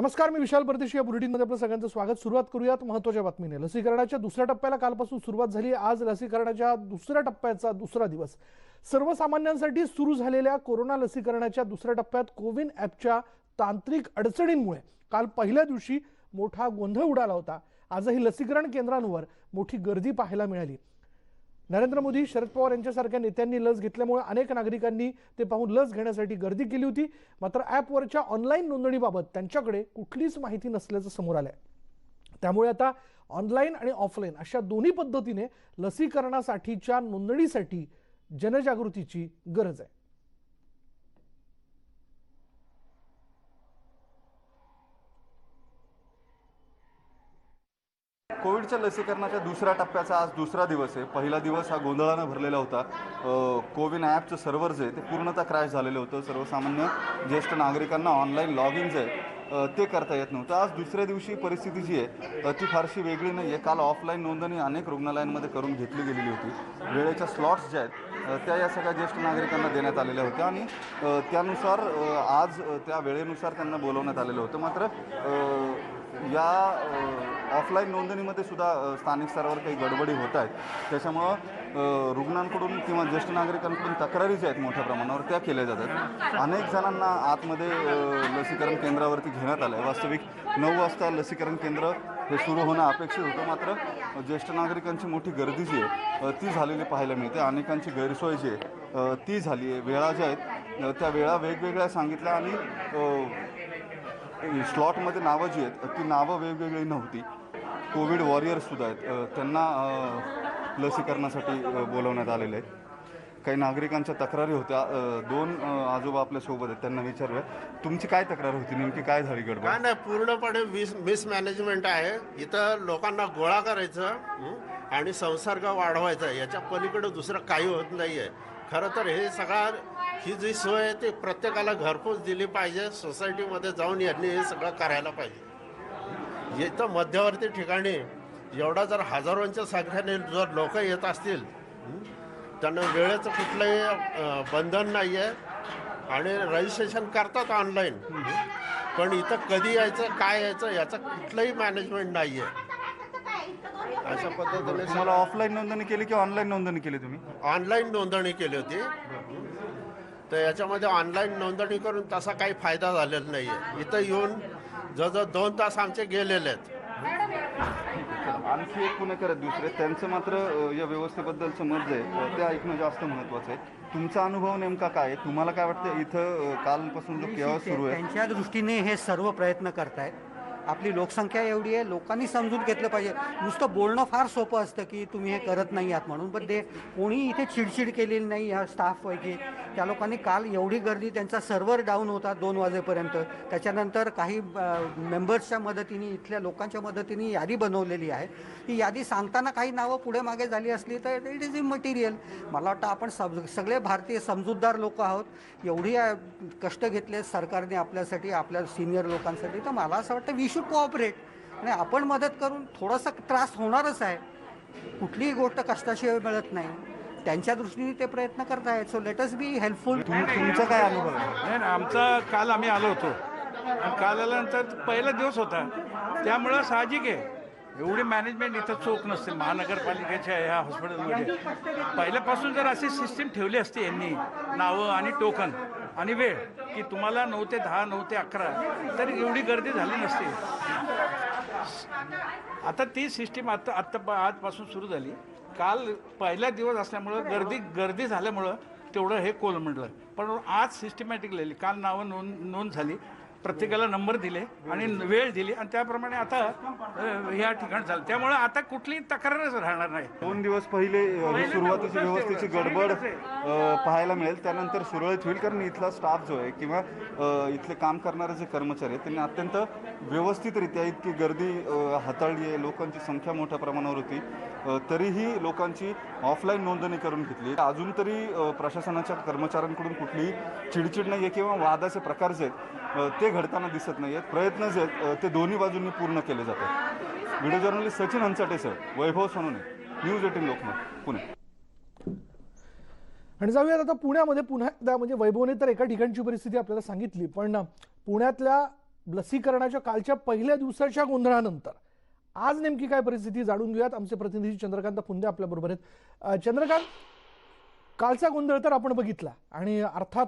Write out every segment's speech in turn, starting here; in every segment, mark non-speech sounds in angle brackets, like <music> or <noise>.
नमस्कार मी विशाल परदेशी. या बुलेटिनमध्ये आपलं सगळ्यांचं स्वागत. सुरुवात करूयात महत्त्वाच्या बातमीने. लसीकरणाच्या दुसऱ्या टप्प्याला कालपासून सुरुवात झाली. आज लसीकरणाच्या दुसऱ्या टप्प्याचा दुसरा दिवस. सर्वसामान्यांसाठी सुरू झालेल्या कोरोना लसीकरणाच्या दुसऱ्या टप्प्यात कोविन ॲपच्या तांत्रिक अडचणींमुळे काल पहिल्या दिवशी मोठा गोंधळ उडाला होता. आजही लसीकरण केंद्रांवर मोठी गर्दी पाहायला मिळाली. नरेंद्र मोदी शरद पवार यांच्यासारख्या नेत्यांनी लस घेतल्यामुळे अनेक नागरिकांनी ते पाहून लस घेण्यासाठी गर्दी केली होती. मात्र ॲपवरच्या ऑनलाईन नोंदणीबाबत त्यांच्याकडे कुठलीच माहिती नसल्याचं समोर आलंय. त्यामुळे आता ऑनलाईन आणि ऑफलाईन अशा दोन्ही पद्धतीने लसीकरणासाठीच्या नोंदणीसाठी जनजागृतीची गरज आहे. कोविडच्या लसीकरणाच्या दुसऱ्या टप्प्याचा आज दुसरा दिवस आहे. पहिला दिवस हा गोंधळानं भरलेला होता. कोविन ॲपचं सर्व्हर जे आहे ते पूर्णतः क्रॅश झालेलं होतं. सर्वसामान्य ज्येष्ठ नागरिकांना ऑनलाईन लॉग इन जे आहे ते करता येत नव्हतं. आज दुसऱ्या दिवशी परिस्थिती जी आहे ती फारशी वेगळी नाही आहे काल ऑफलाईन नोंदणी अनेक रुग्णालयांमध्ये करून घेतली गेलेली होती. वेळेच्या स्लॉट्स ज्या आहेत त्या या सगळ्या ज्येष्ठ नागरिकांना देण्यात आलेल्या होत्या आणि त्यानुसार आज त्या वेळेनुसार त्यांना बोलवण्यात आलेलं होतं. मात्र या ऑफलाईन नोंदणीमध्ये सुद्धा स्थानिक स्तरावर काही गडबडी होत आहेत. त्याच्यामुळं रुग्णांकडून किंवा ज्येष्ठ नागरिकांकडून तक्रारी ज्या आहेत मोठ्या प्रमाणावर त्या केल्या जातात. अनेक जणांना आतमध्ये लसीकरण केंद्रावरती घेण्यात आलं आहे वास्तविक नऊ वाजता लसीकरण केंद्र हे सुरू होणं अपेक्षित होतं. मात्र ज्येष्ठ नागरिकांची मोठी गर्दी जी आहे ती झालेली पाहायला मिळते. अनेकांची गैरसोय जी आहे ती झाली आहे. वेळा ज्या आहेत त्या वेळा वेगवेगळ्या सांगितल्या आणि स्लॉटमध्ये नावं जी आहेत ती नावं वेगवेगळी नव्हती. कोविड वॉरियर्ससुद्धा आहेत. त्यांना लसीकरणासाठी बोलवण्यात आलेलं आहे काही नागरिकांच्या तक्रारी होत्या. दोन आजोबा आपल्यासोबत आहेत. त्यांना विचारूया. तुमची काय तक्रार होती? नेमकी काय झाली गडबड? काय नाही पूर्णपणे मिस मिसमॅनेजमेंट आहे. इथं लोकांना गोळा करायचं आणि संसर्ग वाढवायचा याच्या पलीकडे दुसरं काही होत नाही आहे खरं तर हे सगळं ही जी सोय आहे ती प्रत्येकाला घरपोच दिली पाहिजे. सोसायटीमध्ये जाऊन यांनी हे सगळं करायला पाहिजे. इथं मध्यवर्ती ठिकाणी एवढा जर हजारोंच्या संख्येने जर लोक येत असतील त्यांना वेळेचं कुठलंही बंधन नाही आहे आणि रजिस्ट्रेशन करतात ऑनलाईन पण इथं कधी यायचं काय यायचं याचं कुठलंही मॅनेजमेंट नाही आहे अशा पद्धतीने तुम्हाला ऑफलाईन नोंदणी केली की ऑनलाईन नोंदणी केली तुम्ही? ऑनलाईन नोंदणी केली होती. तर याच्यामध्ये ऑनलाईन नोंदणी करून तसा काही फायदा झालेला नाही आहे इथं येऊन जवळजवळ दोन तास आमचे गेलेले आहेत. आणखी एक पुणेकर दुसरे त्यांचं मात्र या व्यवस्थेबद्दलचं मत जे ते ऐकणं जास्त महत्त्वाचं आहे. तुमचा अनुभव नेमका काय आहे? तुम्हाला काय वाटतं इथं कालपासून जो केव्हा सुरू आहे? त्यांच्या दृष्टीने हे सर्व प्रयत्न करतायत. आपली लोकसंख्या एवढी आहे लोकांनी समजून घेतलं पाहिजे. नुसतं बोलणं फार सोपं असतं की तुम्ही हे करत नाही आहात म्हणून पण ते कोणी इथे चिडचिड केलेली नाही ह्या स्टाफपैकी त्या लोकांनी काल एवढी गर्दी त्यांचा सर्व्हर डाऊन होता दोन वाजेपर्यंत. त्याच्यानंतर काही मेंबर्सच्या मदतीने इथल्या लोकांच्या मदतीने यादी बनवलेली आहे. ती यादी सांगताना काही नावं पुढे मागे झाली असली तर इट इज इमटेरियल मला वाटतं आपण सब सगळे भारतीय समजूतदार लोक आहोत. एवढी कष्ट घेतले सरकारने आपल्यासाठी आपल्या सिनियर लोकांसाठी. तर मला असं वाटतं वी शुड कोऑपरेट आणि आपण मदत करून थोडासा त्रास होणारच आहे. कुठलीही गोष्ट कष्टाशिवाय मिळत नाही. त्यांच्या दृष्टीने ते प्रयत्न करत आहेत. So let us be helpful तुम- तुमचा काय अनुभव आहे? नाही ना आमचा काल आम्ही आलो होतो. आणि काल आल्यानंतर पहिला दिवस होता. त्यामुळं साहजिक आहे. एवढी मॅनेजमेंट इथं चोख नसते. महानगरपालिकेच्या ह्या हॉस्पिटलमध्ये पहिल्यापासून जर अशी सिस्टीम ठेवली असती यांनी नावं आणि टोकन आणि वेळ की तुम्हाला नऊ ते दहा नऊ ते अकरा तरी एवढी गर्दी झाली नसती. आता ती सिस्टीम आता आत्ता आजपासून सुरू झाली. काल पहिला दिवस असल्यामुळं गर्दी गर्दी झाल्यामुळं तेवढं हे कोल म्हटलं पण आज सिस्टमॅटिकली काल नावं नोंद नोंद झाली. प्रत्येकाला नंबर दिले आणि वेळ दिली आणि त्याप्रमाणे आता या ठिकाणी झालं त्यामुळं आता कुठलीही तक्रारच राहणार नाही. दोन दिवस पहिले सुरुवातीची व्यवस्थेची गडबड पाहायला मिळेल. त्यानंतर सुरळीत होईल कारण इथला स्टाफ जो आहे किंवा इथले काम करणारे जे कर्मचारी आहेत त्यांनी अत्यंत व्यवस्थितरित्या इतकी गर्दी हाताळली आहे. लोकांची संख्या मोठ्या प्रमाणावर होती. तरीही लोकांची ऑफलाईन नोंदणी करून घेतली. अजून तरी प्रशासनाच्या कर्मचाऱ्यांकडून कुठलीही चिडचिड नाही आहे किंवा वादाचे प्रकार जे आहेत ते घडताना दिसत नाही आहेत प्रयत्न जे आहेत ते दोन्ही बाजूंनी पूर्ण केले जातात. Video journalist Sachin Hanchate sir Vaibhav Sonone news eighteen Lokmat Pune. आणि जाऊयात आता पुण्यामध्ये. पुन्हा एकदा म्हणजे वैभवने तर एका ठिकाणची परिस्थिती आपल्याला सांगितली पण पुण्यातल्या लसीकरणाच्या कालच्या पहिल्या दिवसाच्या गोंधळानंतर आज नेमकी काय परिस्थिती जाणून घेऊयात. आमचे प्रतिनिधी चंद्रकांत फुंदे आपल्याबरोबर आहेत. चंद्रकांत कालचा गोंधळ तर आपण बघितला आणि अर्थात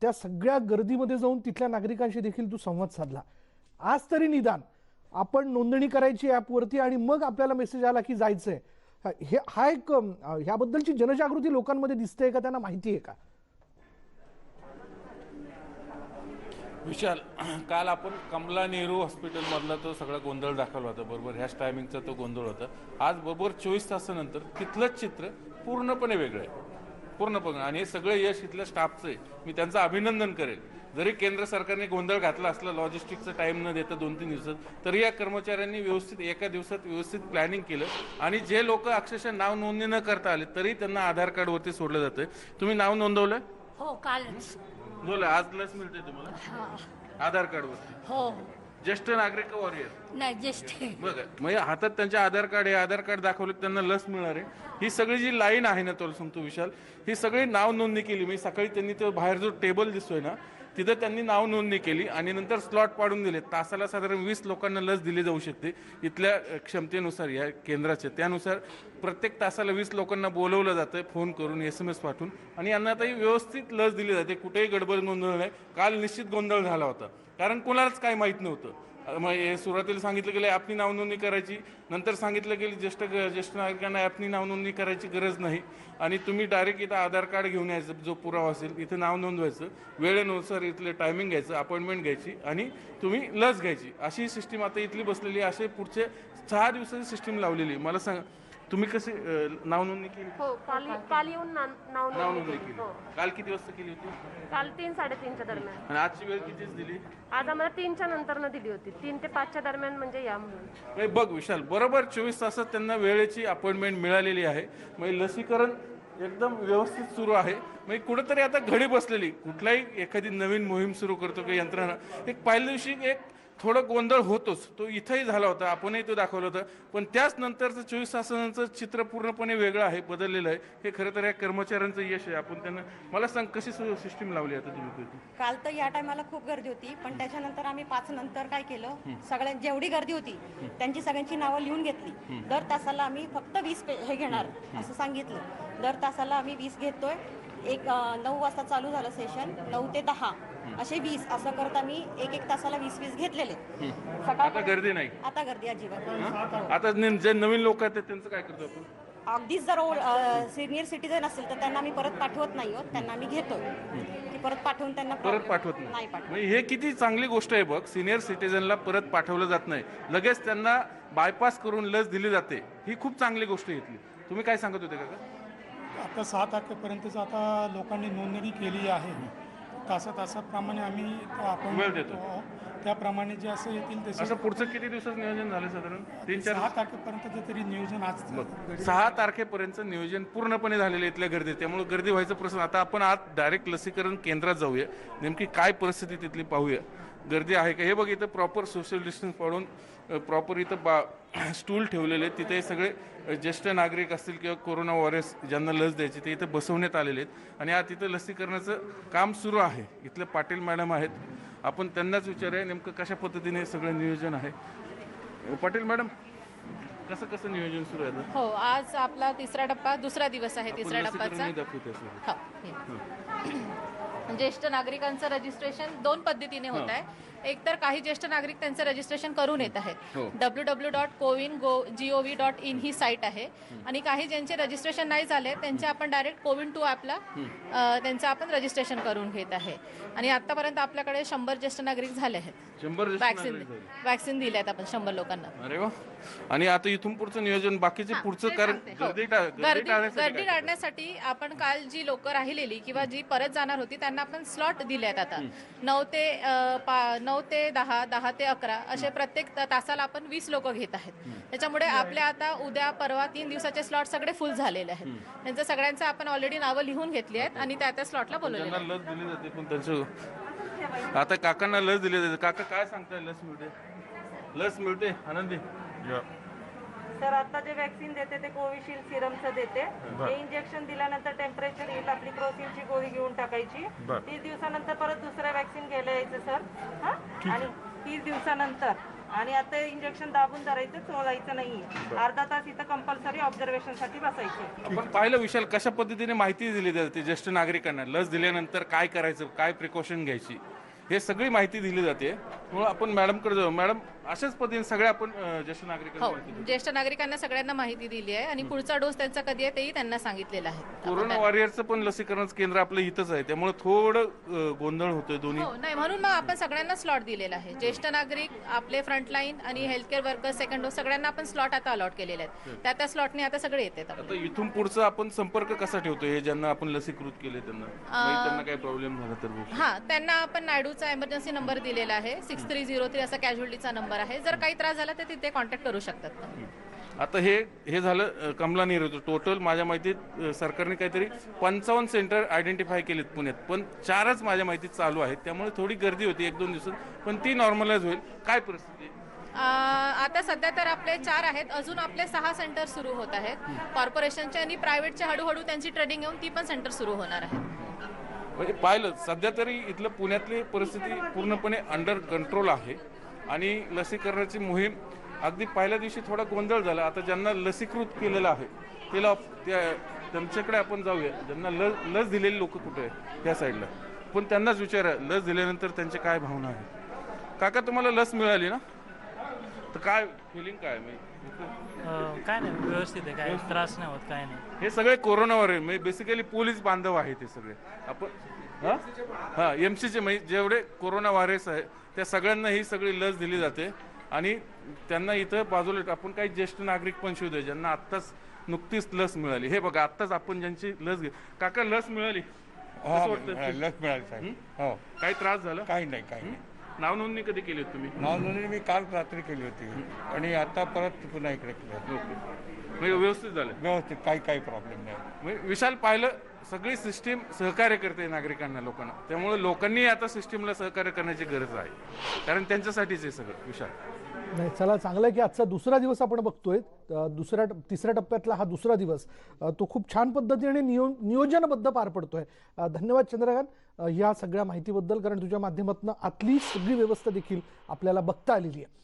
त्या सगळ्या गर्दीमध्ये जाऊन तिथल्या नागरिकांशी देखील तू संवाद साधला. आज तरी निदान आपण नोंदणी करायची ॲपवरती आणि मग आपल्याला मेसेज आला की जायचंय. हे हा एक ह्याबद्दलची जनजागृती लोकांमध्ये दिसते का? त्यांना माहिती आहे का? विशाल <clears throat> काल आपण कमला नेहरू हॉस्पिटलमधला तो सगळा गोंधळ दाखवला होता बरोबर? ह्याच टायमिंगचा तो गोंधळ होता. आज बरोबर चोवीस तासानंतर तिथलंच चित्र पूर्णपणे वेगळं आहे. पूर्णपणे. आणि हे सगळं यश इथल्या स्टाफचं आहे. मी त्यांचं अभिनंदन करेल. जरी केंद्र सरकारने गोंधळ घातला असला लॉजिस्टिकचा टाइम न देता दोन तीन दिवसात तरी या कर्मचाऱ्यांनी व्यवस्थित एका दिवसात व्यवस्थित प्लॅनिंग केलं. आणि जे लोक अक्षरशः नाव नोंदणी न करता आले तरी त्यांना आधार कार्डवरती सोडलं जातं तुम्ही नाव नोंदवलं? हो कालच. बोला आज लस मिळते तुम्हाला? आधार कार्डवरती. हो. ज्येष्ठ नागरिक वॉरियर? नाही ज्येष्ठ. बघा म्हणजे हातात त्यांचे आधार कार्ड आहे आधार कार्ड दाखवले की त्यांना लस मिळणार आहे. ही सगळी जी लाईन आहे ना तुला सांगतो विशाल ही सगळी नाव नोंदणी केली. म्हणजे सकाळी त्यांनी तो बाहेर जो टेबल दिसतोय ना तिथं त्यांनी नाव नोंदणी केली आणि नंतर स्लॉट पाडून दिले. तासाला साधारण वीस लोकांना लस दिली जाऊ शकते. इथल्या क्षमतेनुसार या केंद्राच्या त्यानुसार प्रत्येक तासाला वीस लोकांना बोलवलं जातं फोन करून एस एम एस पाठवून. आणि यांना आताही व्यवस्थित लस दिली जाते. कुठेही गडबड गोंधळ नाही. काल निश्चित गोंधळ झाला होता. कारण कोणालाच काही माहीत नव्हतं. मग हे सुरुवातीला सांगितलं गेलं ॲपनी नावनोंदणी करायची नंतर सांगितलं गेलं ज्येष्ठ ज्येष्ठ नागरिकांना ॲपनी नावनोंदणी करायची गरज नाही आणि तुम्ही डायरेक्ट इथं आधार कार्ड घेऊन यायचं जो पुरावा असेल इथं नाव नोंदवायचं वेळेनुसार इथले टायमिंग घ्यायचं अपॉइंटमेंट घ्यायची आणि तुम्ही लस घ्यायची अशी सिस्टीम आता इथली बसलेली आहे. असे पुढचे सहा दिवसाची सिस्टीम लावलेली आहे. मला सांगा तुम्ही कसे अं, नाव नोंदणी केली? हो काल काल येऊन ना- नाव नाव नोंदणी नोंदणी केली. केली. हो. काल किती वाजता केली होती? काल तीन साडेतीनच्या दरम्यान. आणि आजची वेळ कितीच दिली? आज आम्हाला तीनच्या नंतर न दिली होती. तीन ते पाचच्या दरम्यान म्हणजे या म्हणून. म्हणजे बघ विशाल बरोबर चोवीस तासात त्यांना वेळेची अपॉइंटमेंट मिळालेली आहे. म्हणजे लसीकरण एकदम व्यवस्थित सुरू आहे. म्हणजे कुठंतरी आता घडी बसलेली. कुठलाही एखादी नवीन मोहीम सुरू करतो की यंत्रणा. एक पहिल्या दिवशी एक थोडं गोंधळ होतोच. तो इथंही झाला होता आपणही तो दाखवलं होतं. पण त्याच नंतरचं चोवीस तासानंतर चित्र पूर्णपणे वेगळं आहे बदललेलं आहे. हे खरं तर या कर्मचाऱ्यांचं यश आहे. आपण त्यांना मला सांग कशी सिस्टीम लावली आता तुम्ही? काल तर या टायमाला खूप गर्दी होती पण त्याच्यानंतर आम्ही पाच नंतर काय केलं सगळ्या जेवढी गर्दी होती त्यांची सगळ्यांची नावं लिहून घेतली. दर तासाला आम्ही फक्त वीस हे घेणार असं सांगितलं. दर तासाला आम्ही वीस घेतोय. एक नऊ वाजता चालू झालं सेशन नऊ ते दहा. असे वीस असं करत आम्ही एक एक तासाला वीस वीस घेतलेले. आता गर्दी नाही. आता गर्दी अजिबात. हं? आता ने- जे नवीन लोक आहेत त्यांचं काय करतो आपण? अगदीच जर सिनियर सिटीजन असेल तर त्यांना आम्ही परत पाठवत नाही आहोत त्यांना आम्ही घेतोय. की परत पाठवून त्यांना परत पाठवत नाही. नाही पाठवत. म्हणजे हे किती चांगली गोष्ट आहे बघ सिनियर सिटीजनला परत पाठवलं जात नाही. लगेच त्यांना बायपास करून लस दिली जाते. ही खूप चांगली गोष्ट आहे इथली. तुम्ही काय सांगत होते का आता सहा तारखेपर्यंतच आता लोकांनी नोंदणी केली आहे. तासा तासाप्रमाणे आम्ही आपण वेळ देतो. त्याप्रमाणे जे असं येतील असं तसे पुढचं किती दिवसात नियोजन झालं साधारण? तीन चार सहा तारखेपर्यंत तरी नियोजन आज सहा तारखेपर्यंत नियोजन पूर्णपणे झालेलं आहे इथल्या गर्दीत. त्यामुळे गर्दी व्हायचा प्रश्न. आता आपण आज डायरेक्ट लसीकरण केंद्रात जाऊया. नेमकी काय परिस्थिती तिथली पाहूया. गर्दी आहे का? हे बघ इथं प्रॉपर सोशल डिस्टन्स पाळून प्रॉपर इथं बा <clears throat> स्टूल ठेवलेले तिथे सगळे ज्येष्ठ नागरिक असतील किंवा कोरोना वॉरियर्स ज्यांना लस द्यायची ते इथं बसवण्यात आलेले आहेत. आणि आज तिथं लसीकरणाचं काम सुरू आहे. इथले पाटील मॅडम आहेत. आपण त्यांनाच विचारूया नेमकं कशा पद्धतीने सगळं नियोजन आहे? पाटील मॅडम कसं कसं नियोजन सुरू आहे? हो आज आपला तिसरा टप्पा दुसरा दिवस आहे तिसऱ्या टप्प्याचा ज्येष्ठ नागरिकांचं रजिस्ट्रेशन दोन पद्धतीने होत आहे एक तर काही ज्येष्ठ नागरिक त्यांचं रजिस्ट्रेशन करून येत आहेत. W W dot CoWIN go G O V dot in he site आहे. आणि काही ज्यांचे रजिस्ट्रेशन नाही झाले त्यांचे आपण डायरेक्ट कोविन टू ॲपला त्यांचं आपण रजिस्ट्रेशन करून घेत आहे. आणि आतापर्यंत आपल्याकडे शंभर ज्येष्ठ नागरिक झाले आहेत. शंभर वॅक्सिन. वॅक्सिन दिले आहेत आपण शंभर लोकांना. अरे वा. आणि आता इथून पुढचं नियोजन बाकीचे पुढचं कारण. हो. गर्दी टाळ- गर्दी गर्दी टाळण्यासाठी आपण काल जी लोक राहिलेली किंवा जी परत जाणार होती त्यांना आपण स्लॉट दिले आहेत आता नऊ ते नऊ ते दहा दहा ते अकरा असे प्रत्येक तासाला आपण वीस लोक घेत आहेत. त्याच्यामुळे आपल्या आता उद्या परवा तीन दिवसाचे स्लॉट सगळे फुल झालेले आहेत. त्यांचं सगळ्यांचं आपण ऑलरेडी नावं लिहून घेतली आहेत आणि त्या त्या स्लॉटला बोलवलेलं त्यांना लस दिली जाते पण त्यांचं आता काकांना लस दिली जाते. काका काय सांगताय लस मिळते? लस मिळते? आनंदी. तर आता जे वॅक्सिन देते ते कोविशिल्ड सिरमचं देते. हे इंजेक्शन दिल्यानंतर टेम्परेचर येईल आपली क्रोसिनची गोळी घेऊन टाकायची. तीस दिवसानंतर परत दुसरं वॅक्सिन घ्यायला यायचं सर हा? आणि वीस दिवसानंतर. आणि आता इंजेक्शन दाबून धरायचं चोळायचं नाहीये. अर्धा तास इथं कंपल्सरी ऑब्झर्वेशनसाठी बसायचे. आपण पाहिलं विशाल कशा पद्धतीने माहिती दिली जाते ज्येष्ठ नागरिकांना? लस दिल्यानंतर काय करायचं काय प्रिकॉशन घ्यायची? हे सगळी माहिती दिली जाते. म्हणून आपण मॅडमकडे जाऊ. मॅडम अशाच पद्धतीने सगळ्या आपण ज्येष्ठ नागरिकांना हो. ज्येष्ठ नागरिकांना सगळ्यांना माहिती दिली आहे आणि पुढचा डोस त्यांचा कधी आहे तेही त्यांना सांगितलेलं आहे. कोरोना वॉरियरचं पण लसीकरण केंद्र आपलं इथंच आहे त्यामुळे थोडं गोंधळ होतोय दोन्ही. हो नाही म्हणून मग आपण सगळ्यांना स्लॉट दिलेला आहे. ज्येष्ठ नागरिक आपले फ्रंटलाईन आणि हेल्थकेअर वर्कर सेकंड डोस सगळ्यांना आपण स्लॉट आता अलॉट केलेले आहेत. त्या त्या स्लॉटने आता सगळे येतात आता इथून पुढचं आपण संपर्क कसा ठेवतो हे ज्यांना आपण लसीकृत केले त्यांना? म्हणजे त्यांना काही प्रॉब्लेम झाला तर. हा त्यांना आपण नायडूचा एमर्जन्सी नंबर दिलेला आहे सिक्स थ्री झिरो थ्री असा कॅज्युअलिटीचा नंबर आहे. जर काही त्रास झाला तर तिथे कॉन्टॅक्ट करू शकतात. आता हे हे झालं कमला नेहरू टोटल माझ्या माहितीत सरकारने काहीतरी पंचावन्न सेंटर आयडेंटिफाय केलेत पुण्यात. पण चारच माझ्या माहितीत चालू आहेत. त्यामुळे थोडी गर्दी होती एक दोन दिवसात. पण ती नॉर्मलाइज होईल. काय परिस्थिती आता सध्या तर आपले चार आहेत. अजून आपले सहा सेंटर सुरू होत आहेत. कॉर्पोरेशनचे आणि प्रायव्हेटचे हळूहळू त्यांची ट्रेडिंग घेऊन ती पण सेंटर सुरू होणार आहे. म्हणजे पाहिलं सध्या तरी इथलं पुण्यातली परिस्थिती पूर्णपणे अंडर कंट्रोल आहे. आणि लसीकरणाची मोहीम अगदी पहिल्या दिवशी थोडा गोंधळ झाला. आता ज्यांना लसीकृत केलेलं आहे त्याला त्या त्यांच्याकडे आपण जाऊया. ज्यांना लस लस दिलेली लोक कुठे आहे त्या साईडला. पण त्यांनाच विचारा लस दिल्यानंतर त्यांच्या काय भावना आहे काका तुम्हाला लस मिळाली ना? तर काय फिलिंग काय म्हणजे काय नाही व्यवस्थित आहे. काय त्रास नाही होत काय नाही. हे सगळे कोरोनावर आहे. म्हणजे बेसिकली पोलीस बांधव आहेत हे सगळे. आपण हा? हा एम सीचे म्हणजे जेवढे कोरोना व्हायरस आहे त्या सगळ्यांना ही सगळी लस दिली जाते. आणि त्यांना इथं बाजूला आपण काही ज्येष्ठ नागरिक पण शोधू ज्यांना आत्ताच नुकतीच लस मिळाली. हे बघा आत्ताच आपण ज्यांची लस घे काका लस मिळाली. वाटतं? लस मिळाली साहेब. हो? काही त्रास झाला? काही नाही काही नाही. नाव नोंदणी कधी केली होती तुम्ही? नाव नोंदणी मी काल रात्री केली होती. आणि आता परत पुन्हा इकडे केलं म्हणजे व्यवस्थित झालं. व्यवस्थित काही काही प्रॉब्लेम नाही. म्हणजे विशाल पाहिलं सगळी सिस्टीम सहकार्य करते नागरिकांना लोकांना. त्यामुळे लोकांनी आता सिस्टीमला सहकार्य करण्याची गरज आहे. कारण त्यांच्यासाठीच हे सगळं विशाल. नाही चला चांगलं आहे की आजचा दुसरा दिवस आपण बघतोय. दुसऱ्या तिसऱ्या टप्प्यातला हा दुसरा दिवस. तो खूप छान पद्धतीने नियो नियोजनबद्ध पार पडतोय. धन्यवाद चंद्रकांत. या सगळ्या माहितीबद्दल कारण तुझ्या माध्यमातून आतली सगळी व्यवस्था देखील आपल्याला बघता आलेली आहे.